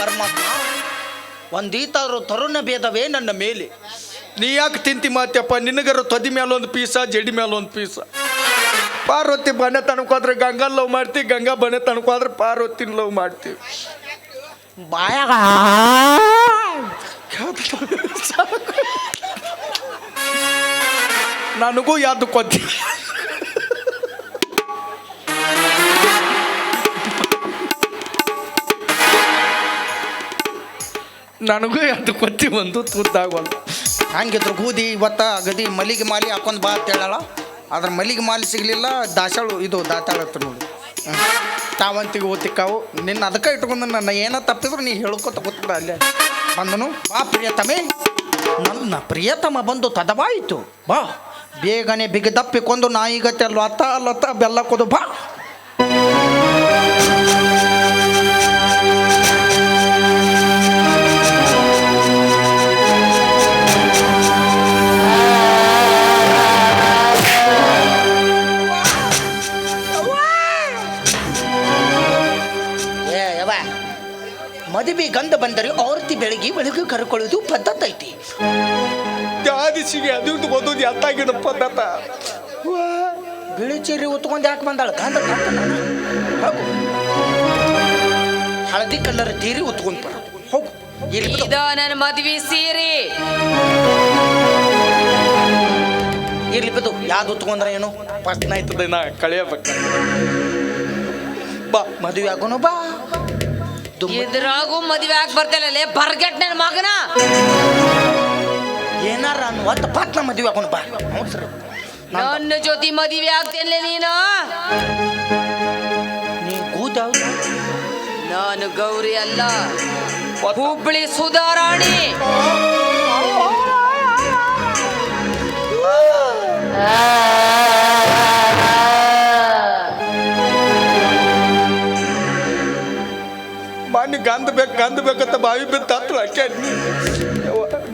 ಪರಮಾತ್ಮ ಒಂದೀತಾದ್ರು ತರುಣ ಭೇದವೇ ನನ್ನ ಮೇಲೆ. ನೀ ಯಾಕೆ ತಿಂತಿ ಮಾತ್ಯಪ್ಪ? ನಿನಗರ ತೊದಿ ಮೇಲೊಂದು ಒಂದು ಪೀಸ ಜಡಿ ಮೇಲೊಂದು ಒಂದು ಪೀಸ. ಪಾರ್ವತಿ ಬನೆ ತನಕೋದ್ರೆ ಗಂಗಾ ಲವ್ ಮಾಡ್ತಿ ಗಂಗಾ ಬನೆ ತನಕೋದ್ರೆ ಪಾರ್ವತಿನ ಲವ್ ಮಾಡ್ತೀವಿ ಬಾಯಾಗ ನನಗೂ ಯಾವ್ದು ಕೊದ್ದಿ? ನನಗೂ ಅದು ಕೊತ್ತಿ ಒಂದು ತುದ್ದಾಗಲ್ಲ. ಹಂಗಿದ್ರು ಗೂದಿ ಇವತ್ತ ಗದಿ, ಮಲ್ಲಿಗೆ ಮಾಲಿ ಹಾಕೊಂಡು ಬಾ ಅಂತ ಹೇಳಲ್ಲ. ಅದ್ರ ಮಲ್ಲಿಗೆ ಮಾಲಿ ಸಿಗಲಿಲ್ಲ, ದಾಸಾಳು ಇದು ದಾತಾಳತ್ತು ನೋಡಿ. ತಾವಂತಿಗೆ ಓತಿಕ್ಕಾವು ನಿನ್ನ ಅದಕ್ಕೆ ಇಟ್ಕೊಂಡು ನನ್ನ ಏನೋ ತಪ್ಪಿದ್ರು ನೀ ಹೇಳ್ಕೊತ ಗೊತ್ತಿಲ್ಲ ಅಲ್ಲೇ. ಬಂದನು, ಬಾ ಪ್ರಿಯತಮೆ. ನನ್ನ ಪ್ರಿಯತಮ ಬಂದು ತದವಾಯಿತು. ಬಾ. ಬೇಗನೆ ಬಿಗಿದಪ್ಪಿಕೊಂಡು ನಾಯಿಗತ್ತೆ ಲೊತ್ತ ಲೊತ್ತ ಬೆಲ್ಲ ಕೊದು ಬಾ. ಮದುವೆ ಗಂಧ ಬಂದರೆ ಆರತಿ ಬೆಳಗ್ಗೆ ಬೆಳಗ್ಗೆ ಕರ್ಕೊಳ್ಳೋದು ಪದ್ಧತಿ ಐತಿ. ಜಾದಿಸಿಗೆ ಅದು ಓದೋದು ಎತ್ತಾಗಿಡ ಪದ್ಧತ. ಬಿಳಿ ಚೀರಿ ಉತ್ಕೊಂಡು ಯಾಕೆ ಬಂದಾಳ? ಗಂಧ ನಾನು ಹೋಗು. ಹಳದಿ ಕಲರ್ ತೀರಿ ಉತ್ಕೊಂಡು ಬರ ಹೋಗು. ಇದಾ ನನ್ನ ಮದ್ವಿ ಸೀರೆ. ಇರ್ಲಿ ಬಿದ್ದು ಯಾವ್ದು ಉತ್ಕೊಂಡ್ರ ಏನು? ಪಟ್ನ ಆಯ್ತದ ನಾ ಕಳಿಯಬೇಕು. ಬಾ ಮದುವೆ ಆಗೋನು ಬಾ. ಇದ್ರಾಗೂ ಮದುವೆ ಆಗಿ ಬರ್ತಿಲ್ಲ ಬರ್ಗೆಟ್ ನನ್ನ ಮಗನ. ಏನಾರ ಅನ್ನು ಒತ್ತ ಪಾಟ್ನ ಮದುವೆ ಹಾಕೊಂಡು ಬಾ. ಸರ್. ನನ್ನ ಜೊತೆ ಮದುವೆ ಆಗ್ತೇನೆ ನೀನು? ನೀ ಕೂತ ನಾನು ಗೌರಿ ಅಲ್ಲ. ಹುಬ್ಬಳ್ಳಿ ಸುಧಾರಾಣಿ. ಮಾನ್ಯ ಗಂಧ ಬೇಕು ಗಂಧ ಬೇಕಂತ ಬಾವಿ ಬಿದ್ದ ತತ್ವ ಅಕ್ಕೆ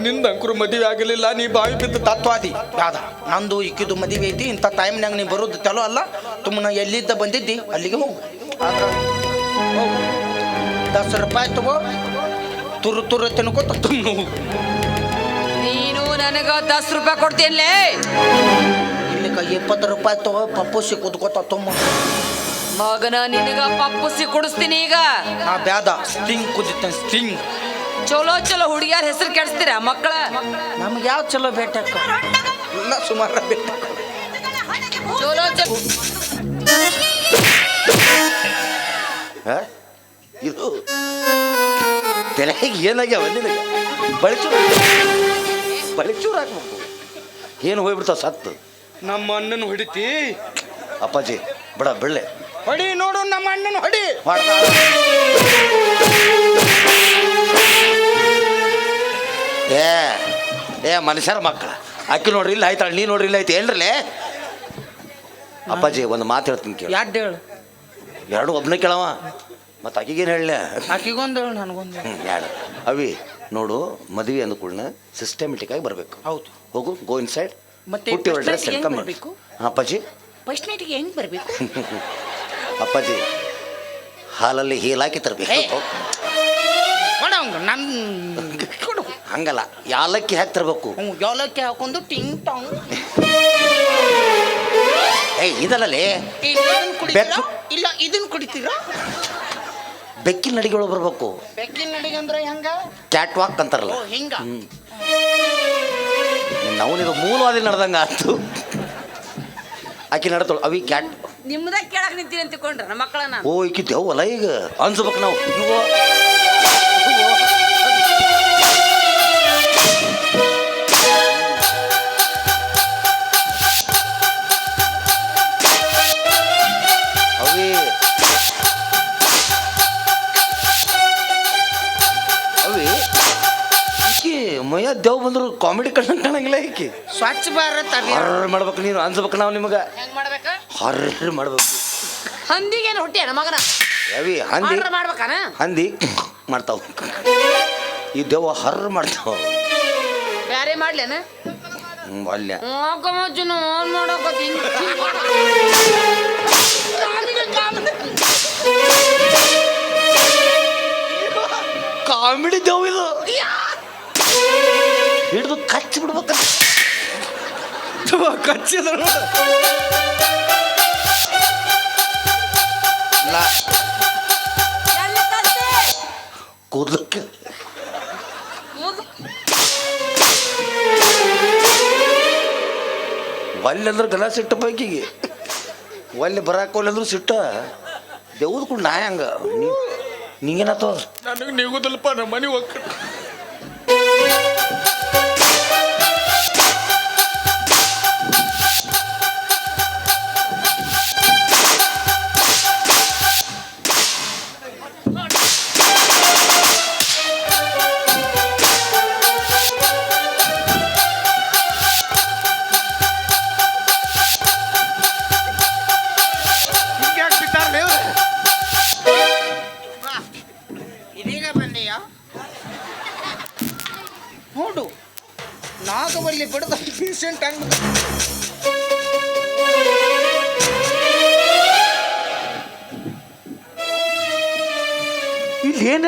ನಿಂದ ಅಂಕುರು ಮದುವೆ ಆಗಲಿಲ್ಲ ನೀ ಬಾವಿ ಬಿದ್ದ ತತ್ವ ತತ್ವಾದಿ ಯಾವ್ದ? ನಂದು ಇಕ್ಕಿದು ಮದುವೆ ಐತಿ ಇಂಥ ಟೈಮ್ನಾಗ ನೀ ಬರೋದು ಚಲೋ ಅಲ್ಲ ತುಮ್ಮನ ಎಲ್ಲಿದ್ದ ಬಂದಿದ್ದಿ ಅಲ್ಲಿಗೆ ಹೋಗು. ದಸ ದಸ್ ರೂಪಾಯಿ ತಗೋ ತುರು ತುರು ತಿನ್ಕೋತ ತುಂಬ. ನೀನು ನನಗ ದಸ ರೂಪಾಯಿ ಕೊಡ್ತೀನಿ ಇಲ್ಲಿ ಇಪ್ಪತ್ತು ರೂಪಾಯಿ ತಗೋ ಸಿಕ್ಕ ಕುದ್ಕೋತ ತುಂಬ ಮಗನ ನಿನಗ ಪಪ್ಪುಸಿ ಕುಡಿಸ್ತೀನಿ ಈಗ. ನಾ ಬ್ಯಾದ. ಸ್ಟಿಂಗ್ ಕುದಿತ ಸ್ಟಿಂಗ್ ಚಲೋ ಚಲೋ ಹುಡುಗಿಯರ ಹೆಸರು ಕೆಡಿಸ್ತೀರ ಮಕ್ಕಳ? ನಮ್ಗೆ ಯಾವ ಚಲೋ ಭೇಟಿ ಇಲ್ಲ ಸುಮಾರು ಭೇಟಿ ಚಲೋ ಚಲೋ ಹ? ಇದು ತಲೆಗೆ ಏನಾಗ್ಯಾವ ನಿನಗೆ? ಬಳಿಚೂರು ಬಳಿಚೂರು ಹಾಕ್ಬೇಕು. ಏನು ಹೋಗ್ಬಿಡ್ತಾವ ಸತ್ತು? ನಮ್ಮ ಅಣ್ಣನ ಹೊಡಿತಿ. ಅಪ್ಪಾಜಿ ಬಿಡ ಬೆಳ್ಳೆ. ಹೊಡಿ ನೋಡು ನಮ್ಮ ಅಣ್ಣನ ಹೊಡಿ. ಮಾಡ್ತಾ ಏ ಏ ಮನುಷ್ಯರ ಮಕ್ಕಳ. ಅಕ್ಕಿ ನೋಡ್ರಿ ಇಲ್ಲ ಆಯ್ತಾಳ ನೀ ನೋಡ್ರಿ ಇಲ್ಲ ಆಯ್ತು ಏನ್ರಲ್ಲೇ? ಅಪ್ಪಾಜಿ ಒಂದು ಮಾತು ಹೇಳ್ತೀನಿ ಕೇಳಿ. ಯಾಡ್ ಹೇಳು? ಎರಡು ಒಬ್ಬನೇ ಕೇಳವ. ಮತ್ತು ಆಕಿಗೇನು ಹೇಳಲೆ? ಆಕಿಗೊಂದು ಹೇಳು ನನಗೊಂದು. ಎರಡು ಅವಿ ನೋಡು ಮದುವೆ ಅಂದ ಕೂಡನ ಸಿಸ್ಟಮೆಟಿಕ್ ಆಗಿ ಬರಬೇಕು. ಹೌದು. ಹೋಗು ಗೋ ಇನ್ ಸೈಡ್ ಮತ್ತೆ ಹುಟ್ಟಿ ಬರ್ಬೇಕು? ಅಪ್ಪಾಜಿ. ಫಸ್ಟ್ ನೈಟ್ಗೆ ಹೆಂಗೆ ಬರ್ಬೇಕು? ಅಪ್ಪಾಜಿ ಹಾಲಲ್ಲಿ ಹೀಲಾಕಿ ಹಾಕಿ ತರಬೇಕು. ಕೊಡಂಗ ನನ್ನ ಕೊಡು. ಹಂಗಲ್ಲ ಯಾಲಕ್ಕಿ ಹಾಕಿ ತರಬೇಕು. ಹ್ಞೂ ಯಾಲಕ್ಕಿ ಹಾಕೊಂಡು ಟಿಂಗ್ ಟಾಂಗ್. ಏಯ್ ಇದಲ್ಲಲ್ಲಿ ಇದನ್ನ ಕುಡಿತೀರಾ. ಇಲ್ಲ ಇದನ್ನ ಕುಡಿತೀರಾ? ಬೆಕ್ಕಿನ ನಡಿಗೆಗಳು ಬರಬೇಕು. ಬೆಕ್ಕಿನ ನಡಿಗೆ ಅಂದ್ರೆ ಹೆಂಗ? ಕ್ಯಾಟ್ ವಾಕ್ ಅಂತಾರಲ್ಲ. ಓ ಹಿಂಗ. ನಾವು ಇದು ಮೂಲವಾದಿ ನಡೆದಂಗೆ ಆಯ್ತು. ಆಕೆ ನಡತಳು ಅವಿ ಕ್ಯಾಟ್ ನಿಮ್ದ ಕೇಳಕ್ ನಿಂತೀನಿ ಅಂತ ತಿಳ್ಕೊಂಡ್ರ ನಮ್ಮ ಮಕ್ಕಳ ನಾನು. ಓ ಈಕಿ ದೇವಲ್ಲ ಈಗ? ಅನ್ಸ್ಬೇಕು ನಾವು. ಇವು ಅವಿ. ಅವಿ ಈಕಿ ಮೈಯ ದೇವ್ ಬಂದ್ರು ಕಾಮಿಡಿ ಕಂಡು ಕಾಣಂಗಿಲ್ಲ ಈಕಿ. ಸ್ವಚ್ಛ ಭಾರತ್ ಅಭಿಯಾನ. ಮಾಡ್ಬೇಕು ನೀನು ಅನ್ಸ್ಬೇಕು ನಾವು ನಿಮಗೆ. ಹೆಂಗ್ ಮಾಡ್ಬೇಕ? ಹರ್ರ್ ಮಾಡ್ಬೇಕು. ಹಂದಿಗೇನು ಹೊಟ್ಟೆ ನಮ್ಮ ಮಗನ? ರವಿ ಹಂದಿ. ಆರ್ಡರ್ ಮಾಡ್ಬೇಕಾನ? ಹಂದಿ ಮಾಡ್ತಾವ. ಈ ದೆವ್ವ ಹರ್ರ ಮಾಡ್ತಾವ. ಬ್ಯಾರೆ ಮಾಡ್ಲೇನ? ಹ್ಮ್, ಆನ್ ಮಾಡಕತ್ತೀನಿ ಕಾಮಿಡಿ ದೇವ ಇದು. ಹಿಡಿದು ಕಚ್ಚಿ ಬಿಡ್ಬೇಕ ಕಚ್ಚಿದ್ರು? ಕೂದ್ಲಕ್ಕೆ. ಕೂದ್ಲು- ಒಲ್ಲೆ ಅಂದ್ರೆ ಗಲ ಸಿಟ್ಟ ಪೈಕಿಗೆ ಒಲ್ಲೆ ಬರಾಕ ಒಲ್ಲೆ ಅಂದ್ರೆ ಸಿಟ್ಟ. ದೇವ್ದು ಕೂಡ ನಾ ಹಂಗ ನಿಂಗೇನಾತೋ ನನಗೆ ನಿಗುದಲ್ಪ ನಮ್ಮ ಮನೆ ಹೋಗ್ಕ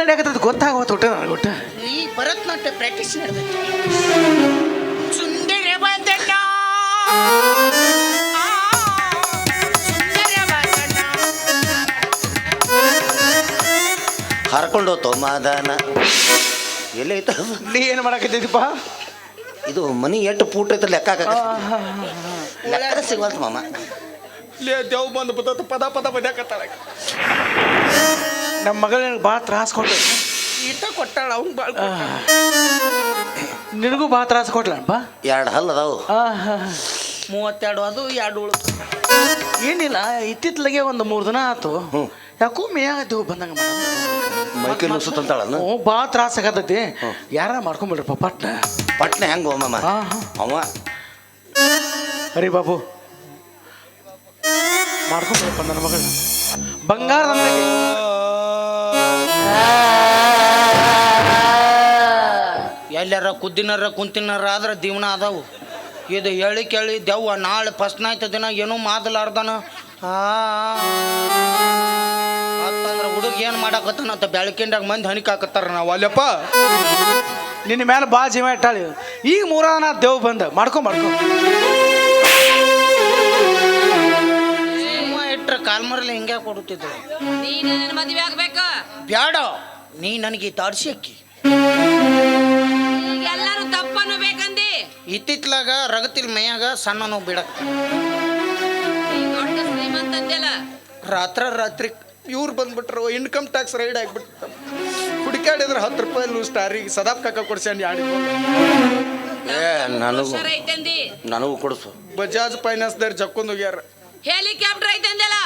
ನಡೆಯಕತ್ತದ ಗೊತ್ತಾಗವತ್ತು ಒಟ್ಟು ನನಗೆ ಒಟ್ಟು. ಈ ಭರತನಾಟ್ಯ ಪ್ರಾಕ್ಟೀಸ್ ಮಾಡ್ಬೇಕು. ಸುಂದರ ಬಂದಣ್ಣ ಹರ್ಕೊಂಡು ಹೋತೋ ಮಾದಾನ. ಎಲ್ಲೇ ಐತ? ಅದು? ನೀ ಏನು ಮಾಡಕತ್ತಿದ್ದೀಪ ಇದು ಮನಿ ಎಷ್ಟು ಪೂಟ ಐತ ಲೆಕ್ಕ ಹಾಕಕ್ಕ. ಲೆಕ್ಕ ಸಿಗವಲ್ತು ಮಾಮ. ಲೇ ದೇವ್ ಬಂದು ಬಿದ್ದ ಪದ ಪದ ಬಡ್ಯಾಕತ್ತಾಳ. ನಮ್ಮ ಮಗಳ ನಿನಗೆ ಭಾಳ ತ್ರಾಸ ಕೊಟ್ಟ ಈಟ ಕೊಟ್ಟಾಳ ಅವ್ನು ಭಾಳ ನಿನಗೂ ಭಾಳ ತ್ರಾಸ ಕೊಟ್ಲಪ್ಪ ಎರಡು ಹಲ್ ಅದಾವು. ಮೂವತ್ತೆರಡು ಅದು ಎರಡು ಉಳು. ಏನಿಲ್ಲ ಇತ್ತಿತ್ಲಗೆ ಒಂದು ಮೂರು ದಿನ ಆತು. ಯಾಕೋ ಮೇಯಾಗತ್ತೇವು ಬಂದಂಗ ಮೈಕೈ ನುಸುತ್ತಂತಾಳ ಹ್ಞೂ ಭಾಳ ತ್ರಾಸ ಆಗತೈತಿ. ಯಾರ ಮಾಡ್ಕೊಂಬಿಡ್ರಪ್ಪ ಪಟ್ನ. ಪಟ್ನೆ ಹೆಂಗೋ ಮಾಮ. ಅವ? ಅರಿ ಬಾಬು. ಮಾಡ್ಕೊಂಬಿಡಪ್ಪ ನನ್ನ ಮಗಳ ಬಂಗಾರ ಎಲ್ಲಾರ ಕುದ್ದಿನಾರ ಕುಂತಿನಾರ ಆದ್ರೆ ದೀವನ ಅದಾವು ಇದು ಹೇಳಿ ಕೇಳಿ ದೆವ್ವ ನಾಳೆ ಫಸ್ಟ್ ನಾಯ್ತ ದಿನ ಏನೂ ಮಾದಲಾರ್ದನ. ಅಂತಂದ್ರೆ ಹುಡುಗ ಏನು ಮಾಡಾಕತ್ತಾನಂತ ಬೆಳಕಿಂಡಾಗ ಮಂದಿ ಹಣಿಕಾಕತ್ತಾರ ನಾವು ಅಲ್ಲಪ್ಪ. ನಿನ್ನ ಮೇಲೆ ಬಾ ಜೀವ ಇಟ್ಟಾಳಿ. ಈಗ ಮೂರಾನ ದೇವ್ ಬಂದ. ಮಾಡ್ಕೊ ಮಾಡ್ಕೊ. ಕಾಲ್ಮರಲ್ಲಿ ಹಿಂಗೆ ಕೊಡುತ್ತಿದ್ದೆ. ನೀನ್ ಮದುವೆ ಆಗ್ಬೇಕ. ಬ್ಯಾಡ. ನೀ ನನಗೆ ತಾಡ್ಸಿ ಅಕ್ಕಿ. ಎಲ್ಲಾರು ತಪ್ಪನ್ನು ಬೇಕಂದಿ? ಇತ್ತಿತ್ಲಾಗ ರಗತಿಲ್ ಮೈಯಾಗ ಸಣ್ಣನು ಬಿಡಕ್ ನೀ ದೊಡ್ಡ ಶ್ರೀಮಂತ ಅಂದ್ಯಲ್ಲ ರಾತ್ರ ರಾತ್ರಿ ಇವ್ರು ಬಂದ್ಬಿಟ್ರು ಇನ್ಕಮ್ ಟ್ಯಾಕ್ಸ್ ರೈಡ್ ಆಗ್ಬಿಟ್ಟು ಹುಡುಕಾಡಿದ್ರೆ ಹತ್ತು ರೂಪಾಯಿ ಸ್ಟಾರಿಗೆ ಸದಾಪ್ ಕಾಕ ಕೊಡ್ಸ್ಯಾನ ಯಾಡಿ ಏ ನನಗೂ ಸರಿ ಐತಂದಿ? ನನಗೂ ಕೊಡಿಸು. ಬಜಾಜ್ ಫೈನಾನ್ಸ್ದವ್ರು ಜಕ್ಕೊಂಡ್ ಹೋಗ್ಯಾರ. ಹೆಲಿಕಾಪ್ಟರ್ ಐತಂದ್ಯಲ್ಲ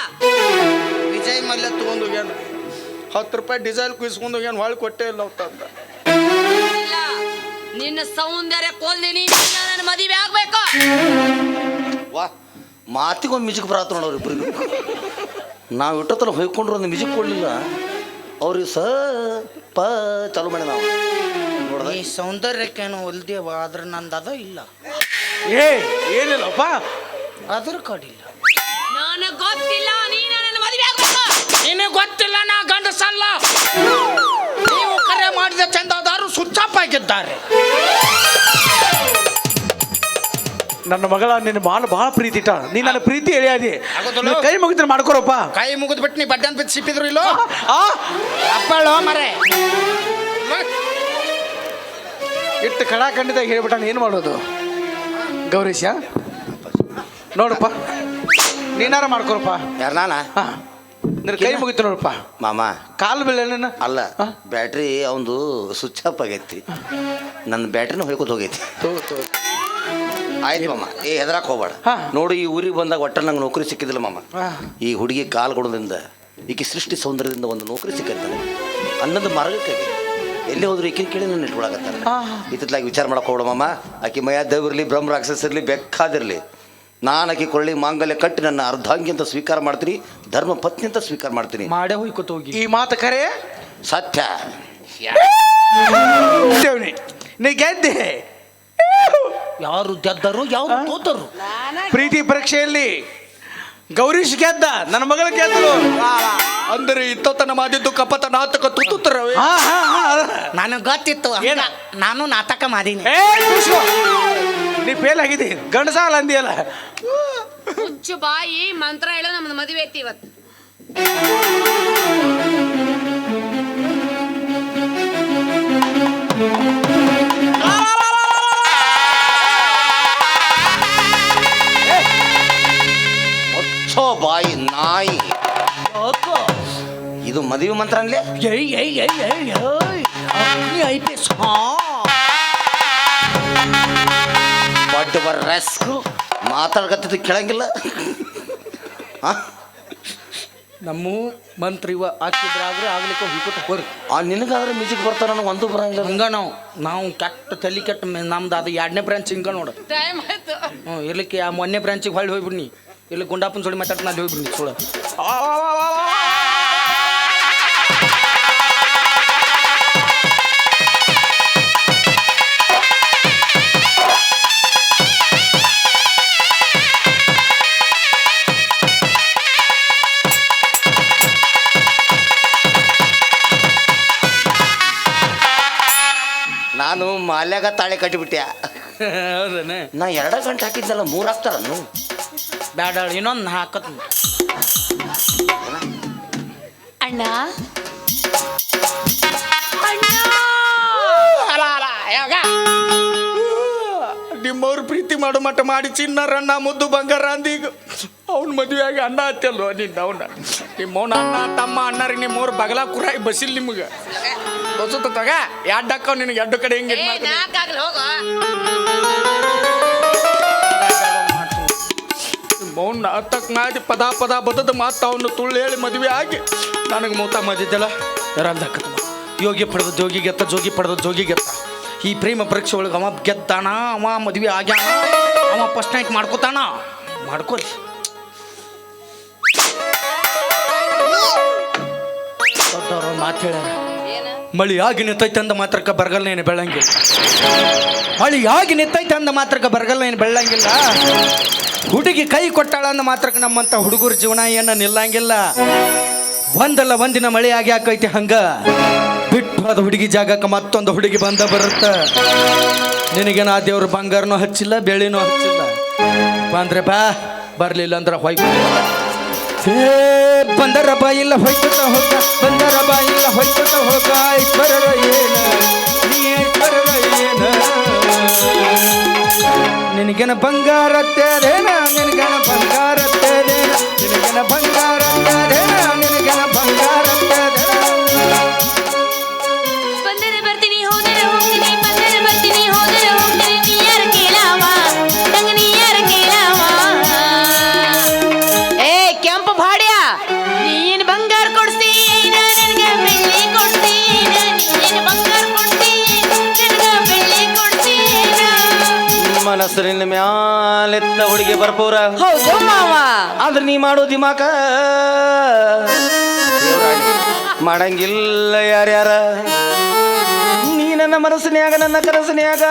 ವಿಜಯ್ ಮಲ್ಯ ತಗೊಂಡು ಹೋಗ್ಯಾನ. ಹತ್ತು ರೂಪಾಯಿ ಡೀಸೆಲ್ ಕುಯ್ಸ್ಕೊಂಡು ಹೋಗ್ಯಾನ ಹೊಳ್ ಕೊಟ್ಟೇ ಇಲ್ಲ ಅಂತ ನಿನ್ನ ಸೌಂದರ್ಯ ಕೋಲ್ದಿನಿ ನೀನು ನನ್ನ ಮದುವೆ ಆಗ್ಬೇಕು. ವಾ ಮಾತಿಗೊಂದು ಮ್ಯೂಸಿಕ್ ಬರತ್ತ ನೋಡೋರು ಇಬ್ಬರಿಗೂ ನಾವು ಇಟ್ಟತ್ತಲ್ಲ ಹೊಯ್ಕೊಂಡ್ರು ಒಂದು ಮ್ಯೂಸಿಕ್ ಕೊಡಲಿಲ್ಲ. ಅವ್ರಿಗೆ ಸ ಪ ಚಾಲು ಮಾಡಿ ನಾವು. ನೋಡಿದ್ರೆ ಈ ಸೌಂದರ್ಯಕ್ಕೇನು ಒಲ್ದೇವ ಆದ್ರೆ ನಂದು ಅದ ಇಲ್ಲ. ಏ ಏನಿಲ್ಲಪ್ಪ? ಅದ್ರ ಕಡಿಲ್ಲ ನನಗೆ ಗೊತ್ತಿಲ್ಲ ನೀನು ನನ್ನ ಮದುವೆ ಆಗ್ಬೇಕು. ನಿನಗೆ ಗೊತ್ತಿಲ್ಲ ನಾ ಗಂಡಸಲ್ಲ. ನೀವು ಕರೆ ಮಾಡಿದ ಚಂದದಾರು ಸ್ವಿಚ್ ಆಫ್ ಆಗಿದ್ದಾರೆ. ನನ್ನ ಮಗಳ ನಿನ್ನ ಭಾಳ ಭಾಳ ಪ್ರೀತಿ ಇಟ್ಟ. ನೀ ನನ್ನ ಪ್ರೀತಿ ಎಳೆಯಾದಿ ಆಗೋದಿಲ್ಲ. ನಿನ್ನ ಕೈ ಮುಗಿದ್ರೆ ಮಾಡ್ಕೊರಪ್ಪ. ಕೈ ಮುಗಿದ್ ಬಿಟ್ಟು ನೀ ಬಡ್ಡನ್ ಬಿದ್ದು ಸಿಪ್ಪಿದ್ರು ಇಲ್ಲೋ? ಆ ಅಪ್ಪಳೋ ಮರೆ. ಇಟ್ಟು ಕಡ ಖಂಡಿತ ಹೇಳ್ಬಿಟ್ಟ ಏನು ಮಾಡೋದು? ಗೌರೀಶ ನೋಡಪ್ಪ. ನೀನಾರ ಮಾಡ್ಕೊರಪ್ಪ. ಯಾರ ನಾನ? ಹಾ. ನಿನ್ನ ಕೈ ಮುಗಿತು ನೋಡಪ್ಪ. ಮಾಮ. ಕಾಲು ಬೆಳೆ ಅಲ್ಲ? ಬ್ಯಾಟ್ರಿ ಅವಂದು ಸ್ವಿಚ್ ಆಫ್ ಆಗೈತಿ. ನನ್ನ ಬ್ಯಾಟ್ರಿನ ಹೊಯ್ಕೊತ ಹೋಗೈತಿ. ಆಯ್ತು ಮಾಮ ಏ ಹೆದರಾಕ್ ಹೋಗ್ಬೇಡ. ನೋಡು ಈ ಊರಿಗೆ ಬಂದಾಗ ಒಟ್ಟ ನಂಗೆ ನೌಕರಿ ಸಿಕ್ಕಿದಿಲ್ಲ ಮಾಮ. ಈ ಹುಡುಗಿ ಕಾಲು ಕೊಡೋದ್ರಿಂದ ಈಕೆ ಸೃಷ್ಟಿ ಸೌಂದರ್ಯದಿಂದ ಒಂದು ನೌಕರಿ ಸಿಕ್ಕೈತೆ ಅನ್ನೋದು ಅನ್ನೊಂದು ಮಾರ್ಗಕ್ಕೆ ಎಲ್ಲಿ ಹೋದ್ರು ಈಕಿನ ಕೇಳಿ ನನ್ನ ಇಟ್ಕೊಳಕತ್ತಾರ. ಇತ್ತಿತ್ಲಾಗಿ ವಿಚಾರ ಮಾಡಕ್ಕೆ ಹೋಗ್ಬೇಡ ಮಾಮ. ಆಕೆ ಮಯ ದೇವ್ರಲಿ ಬ್ರಹ್ಮ ರಾಕ್ಷಸ ಇರಲಿ ಬೇಕಾದಿರಲಿ. ನಾನು ಆಕೆ ಕೊಳ್ಳಿ ಮಾಂಗಲ್ಯ ಕಟ್ಟಿ ನನ್ನ ಅರ್ಧಾಂಗಿ ಅಂತ ಸ್ವೀಕಾರ ಮಾಡ್ತೀನಿ ಧರ್ಮ ಪತ್ನಿ ಅಂತ ಸ್ವೀಕಾರ ಮಾಡ್ತೀನಿ. ಮಾಡೇ ಹೋಯ್ಕೊತ ಹೋಗಿ. ಈ ಮಾತು ಕರೆ? ಸತ್ಯ. ದೇವ್ನಿ ನೀ ಗೆದ್ದೆ. ಯಾರು ಗೆದ್ದರು ಯಾರು ತೋತರು? ಪ್ರೀತಿ ಪರೀಕ್ಷೆಯಲ್ಲಿ ಗೌರೀಶ್ ಗೆದ್ದ ನನ್ನ ಮಗಳ ಗೆದ್ದಳು ಅಂದರೆ ಇತ್ತತನ ಮಾದಿದ್ದು ಕಪತ ನಾತಕ ತುತ್ತುತ್ತರ ಹಾ ಹಾ ಹಾ. ನನಗೆ ಗೊತ್ತಿತ್ತು ಏನ? ನಾನು ನಾಟಕ ಮಾಡೀನಿ. ಏ. ನೀ ಫೇಲ್ ಆಗಿದ್ದಿ. ಗಂಡಸಾಲ ಅಂದಿಯಲ್ಲ. ಹುಚ್ಚು ಬಾಯಿ ಮಂತ್ರ ಹೇಳೋ ನಮ್ದು ಮದುವೆ ಐತಿ ಇವತ್ತು. ಬಾಯಿ ನಾಯಿ. ಇದು ಮದುವೆ ಮಂತ್ರ ಅನ್ಲೇ? ಏಯ್ ಏಯ್ ಏಯ್ ಏಯ್ ಏಯ್. ಅಗ್ನಿ ಐತೆ ಸಾ ಬಡ್ ಬರ್ ರೆಸ್ಕು. ಮಾತಾಡ್ಕತ್ತಿದ್ದು ಕೇಳಂಗಿಲ್ಲ. ಆ? ನಮ್ಮ ಮಂತ್ರಿ ಇವ ಹಾಕಿದ್ರಾಗ್ರೆ ಆಗ್ಲಿಕ್ಕೆ ಹಿಕ್ಕುತ್ತ ಹೋರಿ. ಆ ನಿನಗಾದ್ರೆ ಮ್ಯೂಸಿಕ್ ಬರ್ತಾರ ನನಗೆ ಒಂದು ಬರಂಗಿಲ್ಲ. ಹಂಗ ನಾವು ನಾವು ಕೆಟ್ಟ ತಲೆ ಕೆಟ್ಟ ಮೆ- ನಮ್ದು ಅದು ಎರಡನೇ ಬ್ರಾಂಚ್ ಹಿಂಗ ನೋಡು. ಟೈಮ್ ಆಯ್ತು. ಹ್ಞೂ ಇರ್ಲಿಕ್ಕೆ ಆ ಮೊನ್ನೆ ಬ್ರಾಂಚಿಗೆ ಹೊಳ್ಳಿ ಹೋಗ್ಬಿಡ್ನಿ. ಇಲ್ಲಿ ಗುಂಡಾಪನ ಸೋಡಿ ಮಾತಾಡ್ತಾ ಅಲ್ಲಿ ಹೋಗ್ಬಿಡ್ನಿ ಸುಳ ನಾನು ಮಾಲ್ಯಾಗ ತಾಳೆ ಕಟ್ಟಿಬಿಟ್ಯಾ ಹೌದನ? ನಾ ಎರಡ ಗಂಟೆ ಹಾಕಿದ್ದಲ್ಲ ಮೂರು ಹಾಕ್ತಾರನು ಬ್ಯಾಡ ಇನ್ನೊಂದು ಹಾಕತ್ ಅಣ್ಣ. ನಿಮ್ಮವ್ರು ಪ್ರೀತಿ ಮಾಡೋ ಮಟ್ಟ ಮಾಡಿ ಚಿನ್ನರನ್ನ ಮುದ್ದು ಬಂಗಾರ ಅಂದೀಗ. ಅವ್ನ ಮದುವೆಯಾಗಿ ಅಣ್ಣ ಹತ್ತಲ್ವ ನಿನ್ನ ಅವನ? ನಿಮ್ಮವ್ನ ಅಣ್ಣ ತಮ್ಮ ಅಣ್ಣರಿಗೆ ನಿಮ್ಮವ್ರು ಬಗಲ ಕುರಾಯಿ ಬಸಿಲ್ ನಿಮ್ಗೆ. ತಗ ಎರಡು ಹಾಕವ್ ನಿನಗೆ ಎಡ್ಡು ಕಡೆ ಹೆಂಗೆ ನಾಕಾಗ್ಲಿ ಹೋಗೋ. ಮೌನ ತಕ್ ಮಾಡಿ ಪದ ಪದ ಬದದ ಮಾತು ಅವನು ತುಳ್ಳು ಹೇಳಿ ಮದುವೆ ಆಗಿ ನನಗೆ ಮೂತ ಮದಿದ್ದಲ್ಲ ಯಾರಲ್ದಾಕತ್ತಮ್ಮ ಯೋಗಿ ಪಡೆದ ಜೋಗಿ ಗೆತ್ತ ಜೋಗಿ ಪಡೆದ ಜೋಗಿ ಗೆತ್ತ ಈ ಪ್ರೇಮ ಪರೀಕ್ಷೆ ಒಳಗೆ ಅವ ಗೆದ್ದಾನ ಅವ ಮದುವೆ ಆಗ್ಯಾನ ಅವ ಫಸ್ಟ್ ನೈಟ್ ಮಾಡ್ಕೋತಾನ. ದೊಡ್ಡವರು ಮಾತು ಹೇಳ್ಯಾರ. ಮಳಿ ಆಗಿ ನಿಂತೈತೆ ಅಂದ ಮಾತ್ರಕ್ಕೆ ಬರಗಲ್ಲ ಏನು ಬೆಳಂಗಿಲ್ಲ ಮಳಿ ಆಗಿ ನಿಂತೈತೆ ಅಂದ ಮಾತ್ರಕ್ಕೆ ಬರಗಲ್ಲ ಏನು ಬೆಳ್ಳಂಗಿಲ್ಲ. ಹುಡುಗಿ ಕೈ ಕೊಟ್ಟಾಳ ಅಂದ ಮಾತ್ರಕ್ಕೆ ನಮ್ಮಂತ ಹುಡುಗರ ಜೀವನ ಏನು ನಿಲ್ಲಂಗಿಲ್ಲ. ಒಂದಲ್ಲ ಒಂದಿನ ಮಳೆ ಆಗಿ ಹಾಕೈತಿ ಹಂಗ. ಬಿಟ್ಟು ಅದು ಹುಡುಗಿ ಜಾಗಕ್ಕೆ ಮತ್ತೊಂದು ಹುಡುಗಿ ಬಂದ ಬರುತ್ತ. ನಿನಗೇನ ಆ ದೇವ್ರ ಬಂಗಾರನೂ ಹಚ್ಚಿಲ್ಲ ಬೆಳೆನೂ ಹಚ್ಚಿಲ್ಲ. ಬಂದ್ರೆ ಬಾ, ಬರಲಿಲ್ಲ ಅಂದ್ರೆ ಹೊಯ್ಕೊ ಬಂದರ ಬಾಯಿಲ್ಲ ಹೊಯ್ಕೊತ ಹೋಗ, ಬಂದರ ಬಾಯಿಲ್ಲ ಹೊಯ್ಕೊತ ಹೋಗ, ಐಶ್ವರರ ಏನ, ನೀ ಐಶ್ವರರ ಏನ. ನಿನಗೇನ ಬಂಗಾರ ತೇರೇನ, ನಿನಗೇನ ಬಂಗಾರ ತೇರೇನ, ನಿನಗೇನ ಬಂಗಾರ ತೇರೇನ, ನಿನಗೇನ ಬಂಗಾರ ತೇರೇನ. ಹುಡುಗಿ ಬರ್ಪೂರ. ಹೌದು ಮಾವ. ಆದ್ರೆ ನೀ ಮಾಡೋ ದಿಮಾಕ ಮಾಡಂಗಿಲ್ಲ ಯಾರ್ಯಾರ. ನೀ ನನ್ನ ಮನಸ್ಸಿನ್ಯಾಗ ನನ್ನ ಕನಸಿನ್ಯಾಗ.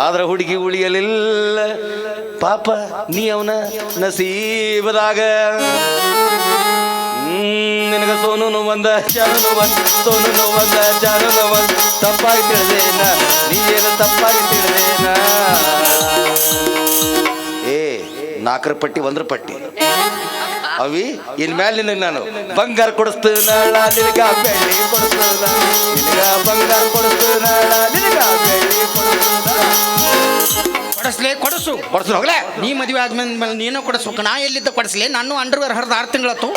ಆದ್ರೆ ಹುಡುಗಿ ಉಳಿಯಲಿಲ್ಲ. ಪಾಪ ನೀ ಅವನ ನಸೀಬದಾಗ. ನಿನಗ ಸೋನು ಒಂದ ಜಾನು ಒಂದ ಸೋನು ಒಂದ ಜಾನು ಒಂದ. ತಪ್ಪಾಗಿ ತಿಳಿದೇನ? ನೀನು ತಪ್ಪಾಗಿ ತಿಳಿದೇನ? ಏ ನಾಲ್ಕರ ಪಟ್ಟಿ ಒಂದ್ರ ಪಟ್ಟಿ. ಅವಿ ಇನ್ಮೇಲೆ ನಿನಗೆ ನಾನು ಬಂಗಾರ ಕೊಡಿಸ್ತೀನ ನಿನಗ ಬೆಳ್ಳಿ ಕೊಡಿಸ್ತೀನ ನಿನಗ ಬಂಗಾರ ಕೊಡಿಸ್ತೀನ ನಿನಗ ಬೆಳ್ಳಿ ಕೊಡಿಸ್ತೀನ ಕೊಡಸ್ಲೆ ಕೊಡಸು. ಕೊಡಿಸ್ತೀನಿ ಹೋಗ್ಲೇ. ನೀ ಮದುವೆ ಆದ್ಮೇಲೆ ನೀನು ಕೊಡಿಸ್ಬೇಕು ನಾ ಎಲ್ಲಿದ್ದ ಕೊಡಿಸ್ಲಿ? ನಾನು ಅಂಡರ್ವೇರ್ ಹರಿದ ಆರು ತಿಂಗಳತ್ತು.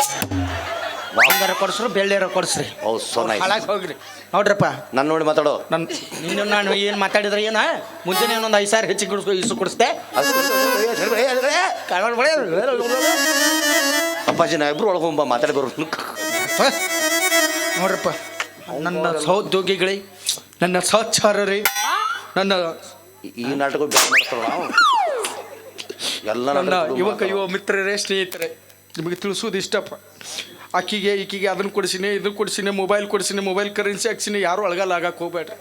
ಬಂಗಾರ ಕೊಡ್ಸ್ರು ಬೆಳ್ಳಿಯರ ಕೊಡ್ಸ್ರಿ. ಹೌದು ಸೊ ನೈಸ್ ಹಾಳಾಗಿ ಹೋಗ್ರಿ. ನೋಡ್ರಪ್ಪ. ನನ್ನ ನೋಡಿ ಮಾತಾಡೋ. ನನ್ನ ನಿನ್ನ ನಾನು ಏನು ಮಾತಾಡಿದ್ರೆ ಏನ? ಮುಂಜಾನೆ ಒಂದು ಐದು ಸಾವಿರ ಹೆಚ್ಚಿಗೆ ಕುಡಿಸ್ಕೊ ಇಸು ಕೊಡಿಸ್ದೆ. ಅಪ್ಪಾಜಿ ನಾ ಇಬ್ರು ಒಳಗೆ ಹೋಗ್ಬಾ ಮಾತಾಡಿ ಬರೋ? ನೋಡ್ರಪ್ಪ ನನ್ನ ಸಹೋದ್ಯೋಗಿಗಳೇ ನನ್ನ ಸಹಚಾರರಿ ನನ್ನ ಈ ನಾಟಕ ಎಲ್ಲ ನನ್ನ ಯುವಕ ಯುವ ಮಿತ್ರರೇ ಸ್ನೇಹಿತರೆ ನಿಮಗೆ ತಿಳಿಸೋದು ಇಷ್ಟಪ್ಪ. ಆಕಿಗೆ ಈಕಿಗೆ ಅದನ್ನ ಕೊಡಿಸಿನಿ ಇದನ್ನು ಕೊಡಿಸಿನಿ ಮೊಬೈಲ್ ಕೊಡಿಸಿನಿ ಮೊಬೈಲ್ ಕರೆನ್ಸಿ ಹಾಕ್ಸಿನಿ, ಯಾರು ಒಳಗಲ್ಲ ಆಗಕ್ಕೆ ಹೋಗ್ಬೇಡ್ರಿ.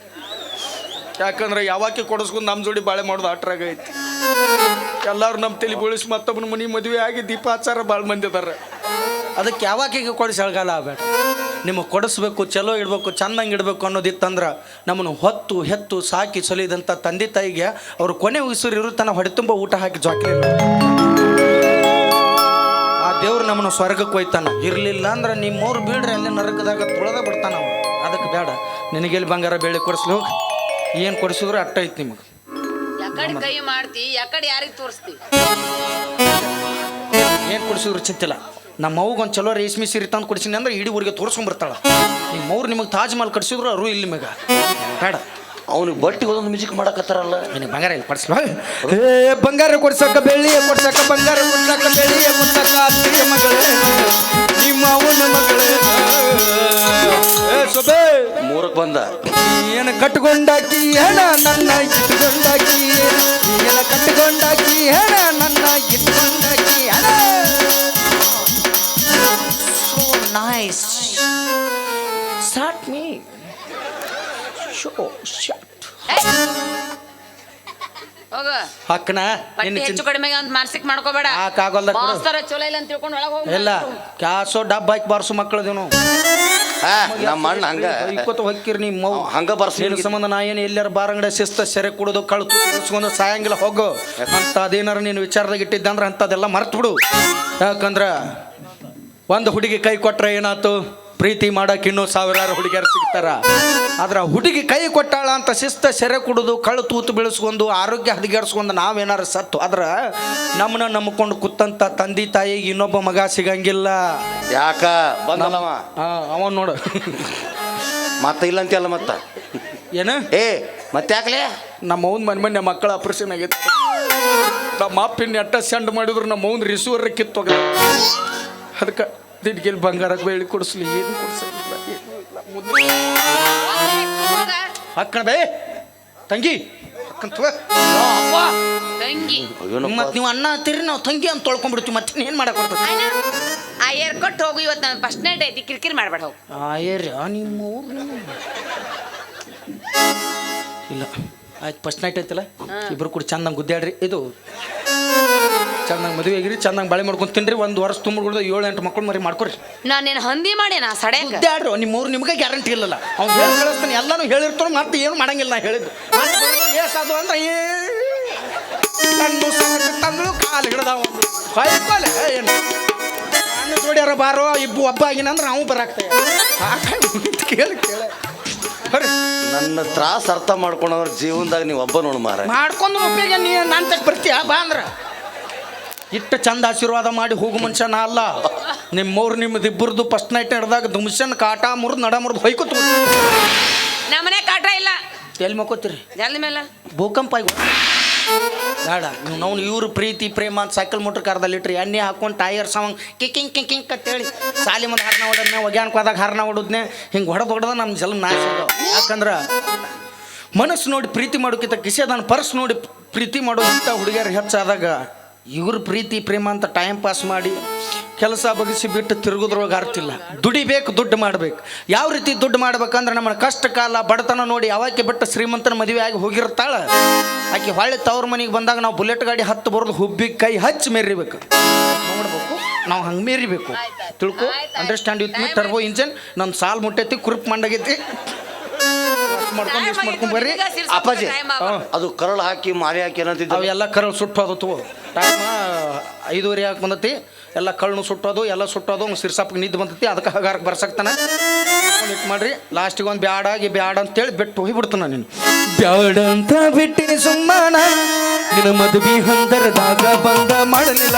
ಯಾಕಂದ್ರೆ ಯಾವಾಕೆ ಕೊಡಿಸ್ಕೊಂಡು ನಮ್ಮ ಜೋಡಿ ಬಾಳೆ ಮಾಡೋದು ಆಟ್ರಾಗ ಐತಿ. ಎಲ್ಲರೂ ನಮ್ಮ ತಲೆ ಬೋಳಿಸಿ ಮತ್ತೊಬ್ಬನ ಮನೆ ಮದುವೆ ಆಗಿ ದೀಪಾಚಾರ ಭಾಳ ಮಂದಿ ಅದಾರ. ಅದಕ್ಕೆ ಯಾವಾಕಿಗೆ ಕೊಡಿಸಿ ಒಳಗಲ್ಲ ಆಗ್ಬೇಡ ನಿಮಗೆ ಕೊಡಿಸ್ಬೇಕು, ಚಲೋ ಇಡಬೇಕು, ಚಂದಂಗೆ ಇಡಬೇಕು ಅನ್ನೋದಿತ್ತಂದ್ರೆ ನಮ್ಮನ್ನು ಹೊತ್ತು, ಹೆತ್ತು, ಸಾಕಿ ಸೊಲಿದಂಥ ತಂದೆ ತಾಯಿಗೆ ಅವರು ಕೊನೆ ಉಸಿರು ತನ್ನ ಹೊಡೆ ತುಂಬ ಊಟ ಹಾಕಿ ದೇವ್ರು ನಮ್ಮನ್ನು ಸ್ವರ್ಗಕ್ಕೆ ಹೋಯ್ತಾನ ಇರಲಿಲ್ಲ ಅಂದ್ರೆ ನಿಮ್ಮವ್ರು ಬೀಳ್ರಿ ಅಲ್ಲಿ ನರಕದಾಗ ತುಳದ ಬಿಡ್ತಾನ ಅವ ಅದಕ್ಕೆ ಬೇಡ. ನಿನಗೆಲ್ಲಿ ಬಂಗಾರ ಬೆಳೆ ಕೊಡಿಸ್ಲಿ ಹೋಗಿ. ಏನು ಕೊಡಿಸಿದ್ರು ಅಟ್ಟ ಐತಿ ನಿಮಗೆ. ಯಾಕಡೆ ಕೈ ಮಾಡ್ತಿ ಯಾಕಡೆ ಯಾರಿಗೆ ತೋರಿಸ್ತಿ? ಏನು ಕೊಡಿಸಿದ್ರು ಚಿಂತಿಲ್ಲ. ನಮ್ಮ ಅವ್ಗೊಂದು ಚಲೋ ರೇಷ್ಮೆ ಸೀರೆ ತಂದು ಕೊಡಿಸಿನಿ ಅಂದ್ರೆ ಇಡೀ ಊರಿಗೆ ತೋರಿಸ್ಕೊಂಬರ್ತಾಳ ನಿಮ್ಮ ಅವ್ರು ನಿಮಗೆ ತಾಜ್ ಮಹಲ್ ಕಟ್ಸಿದ್ರು ಅವರು ಇಲ್ಲಿ ನಿಮಗೆ. ಬೇಡ. ಅವನಿಗೆ ಬಟ್ಟಿ ಒಂದೊಂದು ಮ್ಯೂಸಿಕ್ ಮಾಡಕತ್ತಾರಲ್ಲ? ನಿನಗೆ ಬಂಗಾರ ಇಲ್ಲಿ ಕೊಡಿಸ್ಲ. ಏ ಬಂಗಾರ ಕೊಡ್ಸಕ್ಕ ಬೆಳ್ಳಿಯ ಕೊಡ್ಸಕ್ಕ ಬಂಗಾರ ಕೊಡ್ಸಕ್ಕ ಬೆಳ್ಳಿಯ ಕೊಡ್ಸಕ್ಕ ಅತ್ತಿಗೆ ಮಗಳೇ ನಿಮ್ಮ ಅವನ ಮಗಳೇ. ಏ ಸೊಬೆ. ಮೂರಕ್ಕೆ ಬಂದ. ಏನು ಕಟ್ಕೊಂಡಾಕಿ ಏನ ನನ್ನ ಪಟ್ಟಿ ನಿನ್ನ ಹೆಚ್ಚು ಕಡಿಮೆ ಅಂತ ಮಾನಸಿಕ ಮಾಡ್ಕೋಬೇಡ. ಕೊಡು. ಮಾಸ್ತರ ಚಲೋ ಇಲ್ಲ ಅಂತ ತಿಳ್ಕೊಂಡು ಒಳಗೆ ಹೋಗಿ ಇಲ್ಲ ಕ್ಯಾಸೋ ಡಬ್ಬ ಹಾಕಿ ಬಾರ್ಸು ಮಕ್ಕಳು ನಾವು ಹಾ ನಮ್ಮ ಅಣ್ಣ ಹಂಗ ಇಕ್ಕೋತ ಹೊಕ್ಕಿರಿ ನಿಮ್ಮ ಮೌ. ಅವ್ ಹಂಗ ಬರ್ಸಿ ನಿನ್ನ ಸಂಬಂಧ ನಾ ಏನು ಎಲ್ಲಾರ ಬಾರಂಗಡ ಶಿಸ್ತ ಸೆರೆ ಕುಡಿದು ಕಳ್ತು ತುಳಿಸ್ಕೊಂಡು ಸಾಯಂಗಿಲ್ಲ ಹೋಗು. ಅಂತ ಅದೇನಾರ ನೀನು ವಿಚಾರದಾಗ ಇಟ್ಟಿದ್ದಂದ್ರೆ ಅಂಥದ್ದೆಲ್ಲ ಮರ್ತು ಬಿಡು. ಯಾಕಂದ್ರ ಒಂದು ಹುಡುಗಿ ಕೈ ಕೊಟ್ರೆ ಏನಾಯ್ತು ಪ್ರೀತಿ ಮಾಡಕ್ಕೆ ಇನ್ನೂ ಸಾವಿರಾರು ಹುಡುಗಿಯರು ಸಿಗ್ತಾರ. ಆದ್ರೆ ಹುಡುಗಿ ಕೈ ಕೊಟ್ಟಾಳ ಅಂತ ಶಿಸ್ತ ಸೆರೆ ಕುಡಿದು ಕಳ್ಳು ತೂತು ಬೆಳೆಸ್ಕೊಂಡು ಆರೋಗ್ಯ ಹದಗೆಡ್ಸ್ಕೊಂಡು ನಾವೇನಾರು ಸತ್ತು. ಆದ್ರೆ ನಮ್ಮನ್ನ ನಂಬ್ಕೊಂಡು ಕೂತಂತ ತಂದೆ ತಾಯಿಗೆ ಇನ್ನೊಬ್ಬ ಮಗ ಸಿಗಂಗಿಲ್ಲ. ಯಾಕ? ಬಂದಲ್ಲವ ಅವ. ನೋಡು. ಮತ್ತೆ ಇಲ್ಲ ಅಂತೀಯಲ್ಲ ಮತ್ತ? ಏನು? ಏ ಮತ್ತೆ ಯಾಕಲೇ? ನಮ್ಮ ಅವ್ನ ಮನೆ ಮನೆ ಮಕ್ಕಳ ಆಪರೇಷನ್ ಆಗೈತೆ ನಮ್ಮ ಅಪ್ಪಿನ ಅಟ್ಟ ಸೆಂಡ್ ಮಾಡಿದ್ರು ನಮ್ಮ ಅವ್ನ ರಿಸೀವರ್ ಕಿತ್ತೋಗ ಅದಕ್ಕೆ ದಿಡ್ಗೆಲ್ ಬಂಗಾರ ಬೆಳ್ಳಿ ಕೊಡಿಸ್ಲಿ ಏನು ಹಾಕಣ ಬೇ ತಂಗಿ. ತಂಗಿ. ಮತ್ತೆ ನೀವು ಅಣ್ಣ ಹತ್ತೀರಿ ನಾವು ತಂಗಿ ಅಂತ ತೊಳ್ಕೊಂಡ್ಬಿಡ್ತೀವಿ ಮತ್ತೆ ಏನು ಮಾಡಕ್ ಆಯರ್ ಆ ಏರ್ ಕೊಟ್ಟು ಹೋಗು ಇವತ್ತು ನಾನು ಫಸ್ಟ್ ನೈಟ್ ಐತಿ ಕಿರಿಕಿರಿ ಮಾಡ್ಬೇಡ ಹೋಗು. ಆಯರ್ ನಿಮ್ಮ ಊರು ಇಲ್ಲ ಆಯ್ತು ಫಸ್ಟ್ ನೈಟ್ ಐತಲ್ಲ? ಇಬ್ರು ಕೂಡ ಚಂದಂಗೆ ಗುದ್ದಾಡ್ರಿ. ಇದು ಚಂದಂಗೆ ಮದುವೆ ಆಗಿರಿ ಚಂದಂಗೆ ಬಾಳೆ ಮಾಡ್ಕೊಂಡು ತಿನ್ರಿ ಒಂದು ವರ್ಷ ತುಂಬಿಡ್ದು ಏಳು ಎಂಟು ಮಕ್ಕಳು ಮರಿ ಮಾಡ್ಕೊರಿ. ನಾನೇನು ಹಂದಿ ಮಾಡೇನ ಸಡೆ ಉದ್ದಾಡ್ರು ನಿಮ್ಮ ಊರು ನಿಮ್ಗೆ ಗ್ಯಾರಂಟಿ ಇಲ್ಲಲ್ಲ. ಅವ್ನು ಹೇಳಿ ಕಳಿಸ್ತಾನೆ ಎಲ್ಲಾನು ಹೇಳಿರ್ತಾನೆ ಮತ್ತೆ ಏನು ಮಾಡಂಗಿಲ್ಲ ನಾ ಹೇಳಿದ್ದು. ಅದು ಅಂದ್ರೆ ಏ ಕಣ್ಣು ಸಂಗಟ ತಂದು ಕಾಲು ಒಂದು ಹೊಯ್ಕೊಲೆ ಏನು? ಕಣ್ಣು ಜೋಡ್ಯಾರ ಬಾರೋ ಇಬ್ಬು ಒಬ್ಬ ಆಗಿನಂದ್ರೆ ನಾವು ಬರಾಕ್ತೇವೆ. ಕೇಳಿ ಕೇಳಿ. ಬರ್ರಿ. ನನ್ನ ತ್ರಾಸ ಅರ್ಥ ಮಾಡ್ಕೊಂಡವ್ರ ಜೀವನದಾಗ ನೀವು ಒಬ್ಬ ನೋಡು ಮಾರ ಮಾಡ್ಕೊಂಡು ಉಪಯೋಗ ನೀ ನನ್ನ ತಕ್ಕ ಬರ್ತೀಯ? ಬಾ ಅಂದ್ರೆ. ಇಟ್ಟು ಚಂದ ಆಶೀರ್ವಾದ ಮಾಡಿ ಹೋಗು ಮನುಷ್ಯನ ಅಲ್ಲ. ನಿಮ್ಮವ್ರು ನಿಮ್ಮದು ಇಬ್ಬರದು ಫಸ್ಟ್ ನೈಟ್ ನಡೆದಾಗ ದುಮ್ಸನ್ ಕಾಟ ಮುರಿದು ನಡ ಮುರಿದು ಹೊಯ್ಕೊತ ನಮ್ಮನೆ ಕಾಟ ಇಲ್ಲ. ಎಲ್ಲಿ ಮಕ್ಕೋತೀರಿ? ಎಲ್ಲಿ ಮೇಲೆ. ಭೂಕಂಪ ಆಗಿ ಬೇಡ ನೀವು ಇವ್ರು ಪ್ರೀತಿ ಪ್ರೇಮ ಅಂತ ಸೈಕಲ್ ಮೋಟ್ರ್ ಕಾರ್ದಲ್ಲಿ ಇಟ್ರಿ ಎಣ್ಣೆ ಹಾಕೊಂಡು ಟೈರ್ ಸಾಂಗ್ ಕಿಕ್ಕಿಂಗ್ ಕಿಕ್ಕಿಂಗ್ ಕತ್ತೇಳಿ ಸಾಲಿ ಮುಂದೆ ಹಾರನ ಹೊಡೋದ್ನೆ ಒಗ್ಯಾನ್ಕ ಹೋದಾಗ ಹಾರನ ಹೊಡೋದ್ನೆ ಹಿಂಗೆ ಹೊಡೆದು ಹೊಡೆದ ನಮ್ಮ ಜಲ್ಮ ನಾಶ. ಯಾಕಂದ್ರೆ ಮನಸ್ಸು ನೋಡಿ ಪ್ರೀತಿ ಮಾಡೋಕ್ಕಿಂತ ಕಿಸೆದಾನ ಪರ್ಸ್ ನೋಡಿ ಪ್ರೀತಿ ಮಾಡೋ ಇಂಥ ಹುಡುಗಿಯರು ಹೆಚ್ಚಾದಾಗ ಇವ್ರ ಪ್ರೀತಿ ಪ್ರೇಮ ಅಂತ ಟೈಮ್ ಪಾಸ್ ಮಾಡಿ ಕೆಲಸ ಬಗಿಸಿ ಬಿಟ್ಟು ತಿರುಗುದ್ರೊಳಗೆ ಅರ್ತಿಲ್ಲ. ದುಡಿಬೇಕು ದುಡ್ಡು ಮಾಡ್ಬೇಕು. ಯಾವ ರೀತಿ ದುಡ್ಡು ಮಾಡ್ಬೇಕಂದ್ರೆ ನಮ್ಮ ಕಷ್ಟ ಕಾಲ ಬಡತನ ನೋಡಿ ಅವಾಕೆ ಬಿಟ್ಟು ಶ್ರೀಮಂತನ ಮದುವೆ ಆಗಿ ಹೋಗಿರ್ತಾಳ. ಆಕೆ ಹೊಳ್ಳಿ ತವ್ರ ಮನೆಗೆ ಬಂದಾಗ ನಾವು ಬುಲೆಟ್ ಗಾಡಿ ಹತ್ತು ಬರೋದು ಹುಬ್ಬಿ ಕೈ ಹಚ್ಚಿ ಮೇರಿಬೇಕು ನೋಡ್ಬೇಕು ನಾವು ಹಂಗೆ ಮೇರಿಬೇಕು ತಿಳ್ಕೊ understand with me turbo engine ನನ್ನ ಸಾಲ್ ಮುಟ್ಟೈತಿ ಕುರುಪ್ ಮಂಡಾಗೈತಿ. ಮಾಡ್ಕೊಂಡು ಮಾಡ್ಕೊಂಡು ಬರ್ರಿ. ಅಪ್ಪಾಜಿ. ಅದು ಕರಳು ಹಾಕಿ ಮಾರಿ ಹಾಕಿ ಏನಂತಿದ್ದ? ಅವೆಲ್ಲ ಕರಳು ಸುಟ್ಟು ತಗೋ. ಟೈಮ್ ಐದುವರೆ ಹಾಕಿ ಬಂದತಿ. ಎಲ್ಲ ಕಳ್ಳು ಸುಟ್ಟೋದು, ಎಲ್ಲ ಸುಟ್ಟೋದು ಸಿರ್ಸಾಪ್ಗೆ ನಿದ್ದು ಬಂದತಿ. ಅದಕ್ಕೆ ಹಗಾರಕ್ಕೆ ಬರ್ಸಕ್ತಾನೆ ಇಟ್ಟು ಮಾಡ್ರಿ. ಲಾಸ್ಟಿಗೆ ಒಂದು ಬ್ಯಾಡಾಗಿ ಬ್ಯಾಡ ಅಂತೇಳಿ ಬಿಟ್ಟು ಹೋಗಿಬಿಡ್ತಾನೆ ನೀನು ಬ್ಯಾಡ ಅಂತ ಬಿಟ್ಟಿ ಸುಮ್ಮನ. ನಿನ್ನ ಮದುವೆ ಹಂದರದಾಗ ಬಂದ ಮಾಡಲಿಲ್ಲ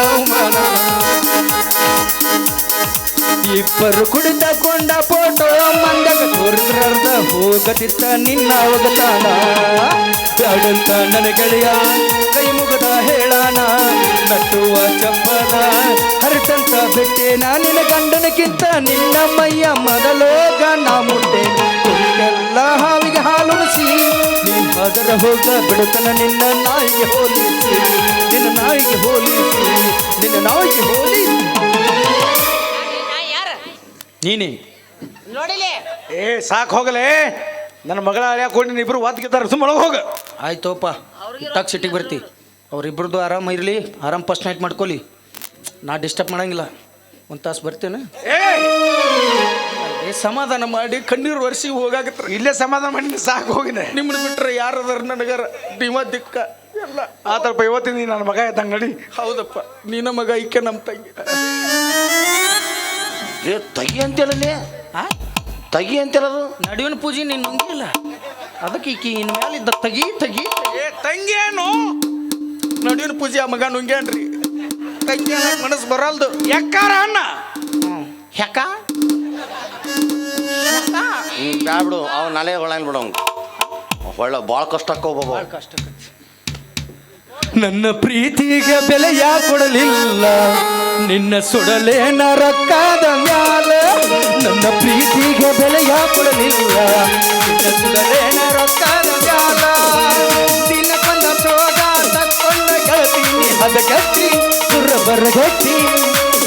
ಇಬ್ಬರು ಕುಡಿತ ಕೊಂಡ ಫೋಟೋ ಮಂದಾಗ ತೋರಿದ್ರರ್ಧ ಹೋಗದಿತ್ತ ನಿನ್ನ ಹೋಗತಾನ ಬ್ಯಾಡಂತ ನನ್ನ ಗೆಳೆಯ ಕೈ ಮುಗದ ಹೇಳಾನ, ನಟ್ಟುವ ಚಪ್ಪಲ ಹರಿತಂತ ಬಿಟ್ಟೆ ನಿನ್ನ ಗಂಡನಕ್ಕಿಂತ ನಿನ್ನ ಮೈಯ ಮೊದಲೋಗ ನಾ ಮುಟ್ಟೆ. ಎಲ್ಲ ಹಾವಿಗೆ ಹಾಲುಣಿಸಿ ನೀ ಅದರ ಹೋಗ ಬಿಡುತ್ತನ ನಿನ್ನ ನಾಯಿಗೆ ಹೋಲಿಸಿ, ನಿನ್ನ ನಾಯಿಗೆ ಹೋಲಿಸಿ, ನಿನ್ನ ನಾಯಿಗೆ ಹೋಲಿಸಿ. ನಾ ನೀನೇ. ನೋಡಿಲಿ? ಏ ಸಾಕು ಹೋಗಲೇ. ನನ್ನ ಮಗಳ ಅಳಿಯ ಕೊಡಿ ಇಬ್ರು ವಾದ್ಗಿದ್ದಾರೆ ಸುಮ್ಮನೆ ಹೋಗ. ಆಯ್ತೋಪ್ಪ ಟಕ್ ಸಿಟಿಗೆ ಬರ್ತಿ. ಅವ್ರಿಬ್ರದ್ದು ಆರಾಮ ಇರಲಿ ಆರಾಮ್ ಫಸ್ಟ್ ನೈಟ್ ಮಾಡ್ಕೊಲಿ. ನಾ ಡಿಸ್ಟರ್ಬ್ ಮಾಡಂಗಿಲ್ಲ. ಒಂದು ತಾಸು ಬರ್ತೇನೆ. ಏ! ಏ ಸಮಾಧಾನ ಮಾಡಿ ಕಣ್ಣೀರು ವರ್ಷಿ ಹೋಗಾಕತ್ರ ಇಲ್ಲೇ ಸಮಾಧಾನ ಮಾಡಿ ಸಾಕು ಹೋಗಿನೆ. ನಿಮ್ಮನ್ನ ಬಿಟ್ರೆ ಯಾರದಾರ ನನಗರ? ನಿಮ್ಮ ದಿಕ್ಕ. ಎಲ್ಲ. ಆತಪ್ಪ ಇವತ್ತಿನ ನನ್ನ ಮಗ ಇದ್ದಂಗೆ ನಡಿ. ಹೌದಪ್ಪ ನಿನ್ನ ಮಗ ಈಕೆ ನಮ್ಮ ತಂಗಿ. ಏ ತಗಿ ಅಂತೇಳಲ್ಲಿ ಆ? ತಗಿ ಅಂತೇಳದು? ನಡುವಿನ ಪೂಜೆ ನೀನು ನುಂಗಿಲ್ಲ. ಅದಕ್ಕೆ ಈಕಿ ಇನ್ ಮ್ಯಾಲಿದ್ದ ತಗಿ ತಗಿ. ಏ ತಂಗಿ ಏನು ನಡುವಿನ ಪೂಜೆ ಆ ಮಗ ನುಂಗ್ಯಾನ್ರಿ. ತಂಗಿ ಮನಸ್ಸು ಬರಲ್ದು. ಯಾಕಾರ ಅಣ್ಣ ಯಾಕ ಹ್ಞೂ ಬ್ಯಾ ಬಿಡು ಅವ ನಾಳೆ ಹೊಳಂಗ್ ಬಿಡು ಅವ್ನು ಹೊಳ್ಳ ಭಾಳ ಕಷ್ಟ ಭಾಳ ಕಷ್ಟ ನನ್ನ ಪ್ರೀತಿಗೆ ಬೆಲೆಯ ಕೊಡಲಿಲ್ಲ. ನಿನ್ನ ಸುಡಲೇನ ರೊಕ್ಕದ ಮ್ಯಾಲ ನನ್ನ ಪ್ರೀತಿಗೆ ಬೆಲೆಯ ಕೊಡಲಿಲ್ಲ. ನಿನ್ನ ಸುಡಲೇನ ರೊಕ್ಕದ ಮ್ಯಾಲ ದಿನಕ್ಕೊಂದ ಸೋಗ ತಕ್ಕೊಂಡ ಗೆಳತೀನಿ ಹದಗಟ್ಟಿ ಸುರ ಬರಗಟ್ಟಿ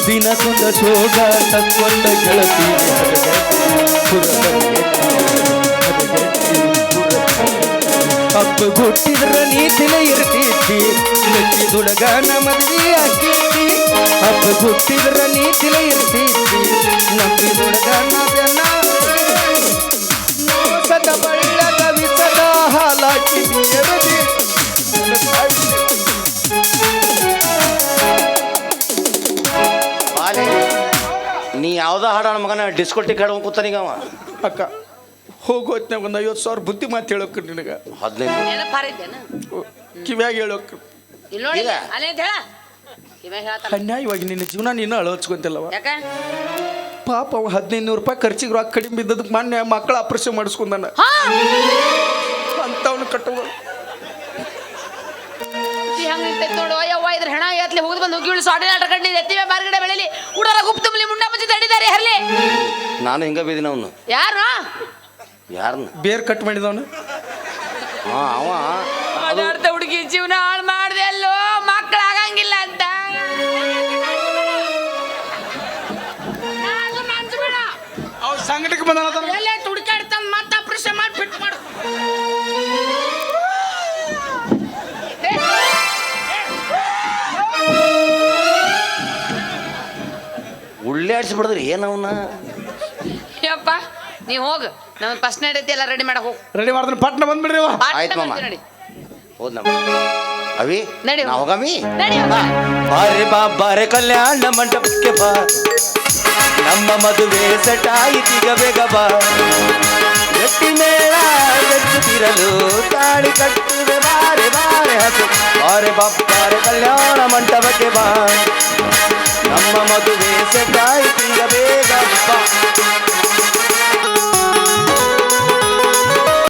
ದಿನಕ್ಕೊಂದ ಸೋಗ ತಕ್ಕೊಂಡ ಗೆಳತೀನಿ ಹದಗಟ್ಟಿ ಸುರ ಬರಗಟ್ಟಿ ಹಬ್ಬ ಗುಟ್ಟಿದ್ರ ನೀ ಮದ್ವಿ ಆಗಿದ್ದಿ ಹಬ್ಬ ಗುಟ್ಟಿದ್ರ ನೀ ಬಳ್ಳ ಎರದಿ ನೀ ಯಾವ್ದ ಹಾಡ ಮಗನ ಡಿಸ್ಕೋಟಿಕ್ ಹಾಡ್ಕೊಂಡು ಕೂತಾನೀಗ ಅವ. ಅಕ್ಕ. ಹೋಗೋತ್ನಾಗ ಒಂದು ಐವತ್ತು ಸಾವಿರ ಬುದ್ಧಿ ಮಾತು ಹೇಳೋಕ್ರಿ ನಿನಗ. ಹದಿನೈದು. ಕಿವ್ಯಾಗ ಹೇಳೋಕ್ರಿ ಇಲ್ಲಿ ಅನ್ಯಾಯವಾಗಿ ನಿನ್ನ ಜೀವನ ನೀನು ಅಳವಚ್ಕೊಂತಿಲ್ಲವ ಯಾಕ? ಪಾಪ ಅವ ಹದಿನೈದು ನೂರು ರೂಪಾಯಿ ಖರ್ಚಿಗೆ ರೊಕ್ಕ ಕಡಿಮೆ ಬಿದ್ದದಕ್ಕೆ ಮೊನ್ನೆ ಮಕ್ಕಳ ಆಪರೇಷನ್ ಮಾಡಿಸ್ಕೊಂಡಾನ. ಹಾ! ಅಂತವನು ಕಟ್ಟುವ. ನೋಡು. ಅಯ್ಯವ್ವ ಇದ್ರ ಹೆಣ ಎತ್ಲಿ ಹೋಗಿ ಬಂದು ಹೋಗಿ ಸಾಡಿ ಆಟ ಕಂಡಿ ಎತ್ತಿವೆ ಬಾರ್ಗಡೆ ಬೆಳಿಲಿ. ಉಡರ ಗುಪ್ತುಮ್ಲಿ ಮುಂಡ ಮುಚ್ಚಿ ತಡಿದಾರೆ ಹರ್ಲಿ. ನಾನು ಹಿಂಗ ಬೀದಿನ ಅವನು? ಯಾರು? ಯಾರನ್ನ ಬೇರ್ ಕಟ್ ಮಾಡಿದವನು? ಹಾ ಅವ. ಅದಾಡ್ತ ಹುಡುಗಿ ಜೀವನ ಹಾಳು ಮಾಡಿದೆ ಅಲ್ಲೋ ಮಕ್ಕಳು ಆಗಂಗಿಲ್ಲ ಅಂತ. ಅವ್ರು ಸಂಘಟಕ್ಕೆ ಬಂದ ಎಲ್ಲೇ ತುಡ್ಕಾಡ್ತಾನ ಮತ್ತೆ ಆಪರೇಷನ್ ಮಾಡಿ ಫಿಟ್ ಮಾಡು. ಉಳ್ಳಾಡ್ಸ್ಬಿಡಿದ್ರಿ ಏನವನ್ನ ಯಪ್ಪ ನೀ ಹೋಗು. ನಮ್ಮ ಫಸ್ಟ್ ನೈಟ್ ಎಲ್ಲ ರೆಡಿ ಮಾಡಕ್ ಹೋಗು. ರೆಡಿ ಮಾಡ್ತಾನೆ ಪಟ್ನ ಬಂದ್ಬಿಡ್ರಿ ಆಯ್ತು ಪಾಟ್ನ ಆಯ್ತ್ ಮಾಮ. ನಡಿ. ಹೋದ್ ಅವಿ ನಡಿ ನಾ ಹೋಗಮಿ ನಡಿ ಬಾ. ಬಾರೆ ಬಾ ಬಾರೆ ಕಲ್ಯಾಣ ಮಂಟಪಕ್ಕೆ ಬಾ. ನಮ್ಮ ಮದುವೆ ಸೆಟ್ ಆಯ್ತೀಗ ಬೇಗ ಬಾ. ಗಟ್ಟಿ ಮೇಳ ಎಚ್ಚುತ್ತಿರಲು ತಾಳಿ ಕಟ್ಟುವೆ ಬಾರೆ ಬಾರೆ ಹಸು. ಬಾರೆ ಬಾ ಬಾರೆ ಕಲ್ಯಾಣ ಮಂಟಪಕ್ಕೆ ಬಾ. ನಮ್ಮ ಮದುವೆ ಸೆಟ್ ಆಯ್ತೀಗ ಬೇಗ ಬಾ.